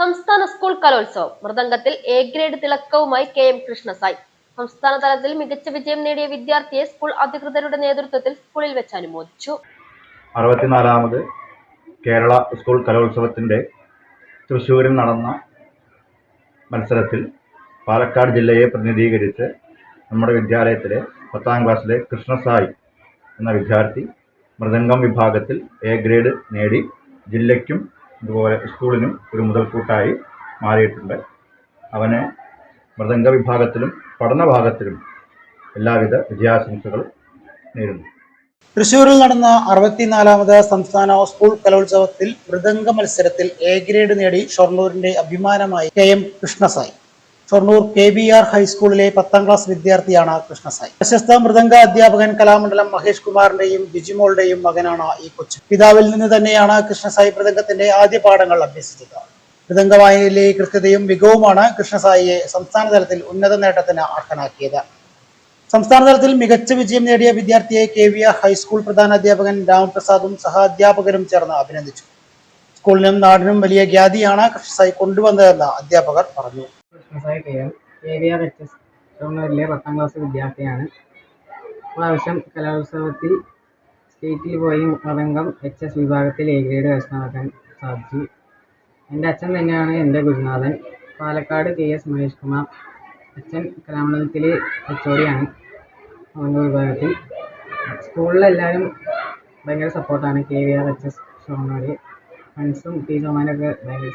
സംസ്ഥാന സ്കൂൾ കലോത്സവം. മൃദംഗത്തിൽ എ ഗ്രേഡ് തിളക്കവുമായി കെ എം കൃഷ്ണസായി. സംസ്ഥാന തലത്തിൽ മികച്ച വിജയം നേടിയ വിദ്യാർത്ഥിയെ സ്കൂൾ അധികൃതരുടെ നേതൃത്വത്തിൽ സ്കൂളിൽ വെച്ച് അനുമോദിച്ചു. അറുപത്തിനാലാമത് കേരള സ്കൂൾ കലോത്സവത്തിന്റെ തൃശ്ശൂരിൽ നടന്ന മത്സരത്തിൽ പാലക്കാട് ജില്ലയെ പ്രതിനിധീകരിച്ച് നമ്മുടെ വിദ്യാലയത്തിലെ പത്താം ക്ലാസ്സിലെ കൃഷ്ണസായി എന്ന വിദ്യാർത്ഥി മൃദംഗം വിഭാഗത്തിൽ എ ഗ്രേഡ് നേടി ജില്ലയ്ക്കും ഇതുപോലെ സ്കൂളിനും ഒരു മുതൽക്കൂട്ടായി മാറിയിട്ടുണ്ട്. അവനെ മൃദംഗ വിഭാഗത്തിലും പഠന ഭാഗത്തിലും എല്ലാവിധ വിജയാശംസകളും നേരുന്നു. തൃശൂരിൽ നടന്ന അറുപത്തിനാലാമത് സംസ്ഥാന സ്കൂൾ കലോത്സവത്തിൽ മൃദംഗ മത്സരത്തിൽ എ ഗ്രേഡ് നേടി ഷൊർണൂരിന്റെ അഭിമാനമായി K M Krishnasai. Shoranur K B R ഹൈസ്കൂളിലെ പത്താം ക്ലാസ് വിദ്യാർത്ഥിയാണ് കൃഷ്ണസായി. പ്രശസ്ത മൃദംഗ അധ്യാപകൻ കലാമണ്ഡലം മഹേഷ് കുമാറിന്റെയും ബിജിമോളുടെയും മകനാണ് ഈ കൊച്ചു. പിതാവിൽ നിന്ന് തന്നെയാണ് കൃഷ്ണസായി മൃദംഗത്തിന്റെ ആദ്യ പാഠങ്ങൾ അഭ്യസിച്ചത്. മൃദംഗ വായനയിലെ കൃത്യതയും മികവുമാണ് കൃഷ്ണസായിയെ സംസ്ഥാന തലത്തിൽ ഉന്നത നേട്ടത്തിന് അർഹനാക്കിയത്. സംസ്ഥാന തലത്തിൽ മികച്ച വിജയം നേടിയ വിദ്യാർത്ഥിയെ K V R high school പ്രധാനാധ്യാപകൻ രാമപ്രസാദും സഹാധ്യാപകരും ചേർന്ന് അഭിനന്ദിച്ചു. സ്കൂളിനും നാടിനും വലിയ ഖ്യാതിയാണ് കൊണ്ടുവന്നതെന്ന് അധ്യാപകർ പറഞ്ഞു. കൃഷ്ണസായി പത്താം ക്ലാസ് വിദ്യാർത്ഥിയാണ്. പ്രാവശ്യം കലോത്സവത്തിൽ സ്റ്റേറ്റിൽ പോയി മതംഗം എച്ച് എസ് വിഭാഗത്തിൽ എ ഗ്രേഡ് കരസ്ഥമാക്കാൻ സാധിച്ചു. എന്റെ അച്ഛൻ തന്നെയാണ് എന്റെ ഗുരുനാഥൻ. പാലക്കാട് കെ എസ് മഹേഷ് കുമാർ അച്ഛൻ കലാമണ്ഡലത്തിലെ എച്ച് അവന്റെ വിഭാഗത്തിൽ. സ്കൂളിലെല്ലാവരും ഭയങ്കര സപ്പോർട്ടാണ് K V R H S and some page or minor were language.